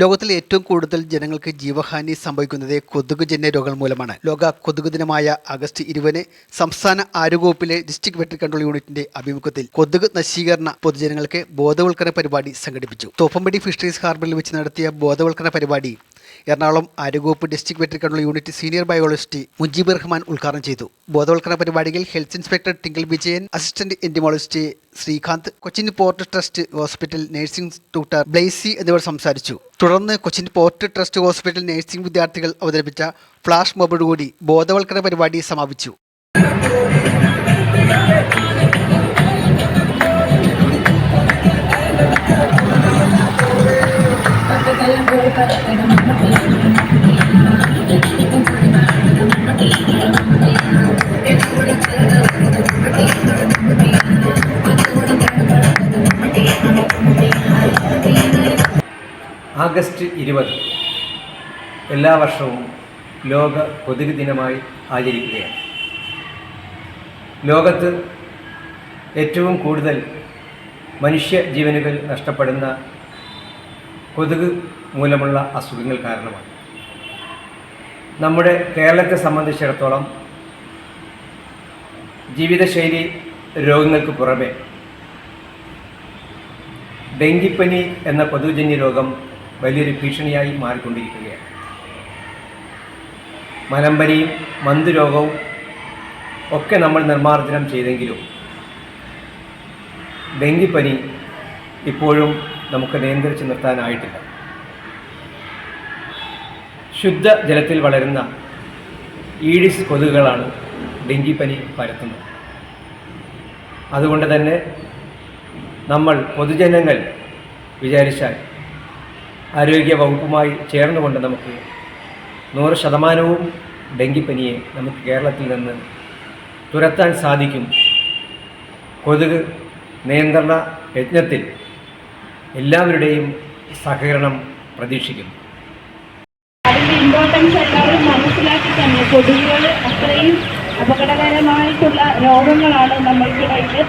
ലോകത്തിലെ ഏറ്റവും കൂടുതൽ ജനങ്ങൾക്ക് ജീവഹാനി സംഭവിക്കുന്നത് കൊതുകുജന്യ രോഗങ്ങൾ മൂലമാണ്. ലോക കൊതുക് ദിനമായ ആഗസ്റ്റ് ഇരുപതിന് സംസ്ഥാന ആരോഗ്യവകുപ്പിലെ ഡിസ്ട്രിക്ട് വെറ്ററി കൺട്രോൾ യൂണിറ്റിന്റെ അഭിമുഖത്തിൽ കൊതുക് നശീകരണ പൊതുജനങ്ങൾക്ക് ബോധവൽക്കരണ പരിപാടി സംഘടിപ്പിച്ചു. തോപ്പമ്പടി ഫിഷറീസ് ഹാർബറിൽ വെച്ച് നടത്തിയ ബോധവൽക്കരണ പരിപാടി എറണാകുളം ആരോഗ്യവകുപ്പ് district vector control unit senior biologist Mujeeb Rahman ഉദ്ഘാടനം ചെയ്തു. ബോധവൽക്കരണ പരിപാടിയിൽ health inspector Tinkle Vijayan assistant entomologist Sreekanth Cochin port trust hospital nursing tutor Blessy എന്നിവർ സംസാരിച്ചു. തുടർന്ന് Cochin port trust hospital nursing വിദ്യാർത്ഥികൾ അവതരിപ്പിച്ച ഫ്ലാഷ് മോബോടുകൂടി ബോധവൽക്കരണ പരിപാടി സമാപിച്ചു. ആഗസ്റ്റ് ഇരുപത്. എല്ലാ വർഷവും ലോക കൊതുക് ദിനമായി ആചരിക്കുകയാണ്. ലോകത്ത് ഏറ്റവും കൂടുതൽ മനുഷ്യ ജീവനുകൾ നഷ്ടപ്പെടുന്ന കൊതുക് മൂലമുള്ള അസുഖങ്ങൾ കാരണമാണ്. നമ്മുടെ കേരളത്തെ സംബന്ധിച്ചിടത്തോളം ജീവിതശൈലി രോഗങ്ങൾക്ക് പുറമെ ഡെങ്കിപ്പനി എന്ന കൊതുകുജന്യ രോഗം വലിയൊരു ഭീഷണിയായി മാറിക്കൊണ്ടിരിക്കുകയാണ്. മലമ്പനിയും മന്തുരോഗവും ഒക്കെ നമ്മൾ നിർമ്മാർജനം ചെയ്തെങ്കിലും ഡെങ്കിപ്പനി ഇപ്പോഴും നമുക്ക് നിയന്ത്രിച്ച് നിർത്താനായിട്ടില്ല. ശുദ്ധ ജലത്തിൽ വളരുന്ന ഈഡിസ് കൊതുകുകളാണ് ഡെങ്കിപ്പനി പരത്തുന്നത്. അതുകൊണ്ട് തന്നെ നമ്മൾ പൊതുജനങ്ങൾ വിചാരിച്ചാൽ ആരോഗ്യ വകുപ്പുമായി ചേർന്നുകൊണ്ട് നമുക്ക് നൂറ് ശതമാനവും ഡെങ്കിപ്പനിയെ നമുക്ക് കേരളത്തിൽ നിന്ന് തുരത്താൻ സാധിക്കും. കൊതുക് നിയന്ത്രണ യജ്ഞത്തിൽ എല്ലാവരുടെയും സഹകരണം പ്രതീക്ഷിക്കുന്നു. അതിന്റെ ഇമ്പോർട്ടൻസ് എല്ലാവരും മനസ്സിലാക്കി തന്നെ. കൊതുകുകൾ അത്രയും അപകടകരമായിട്ടുള്ള രോഗങ്ങളാണ് നമ്മൾക്കിടയിൽ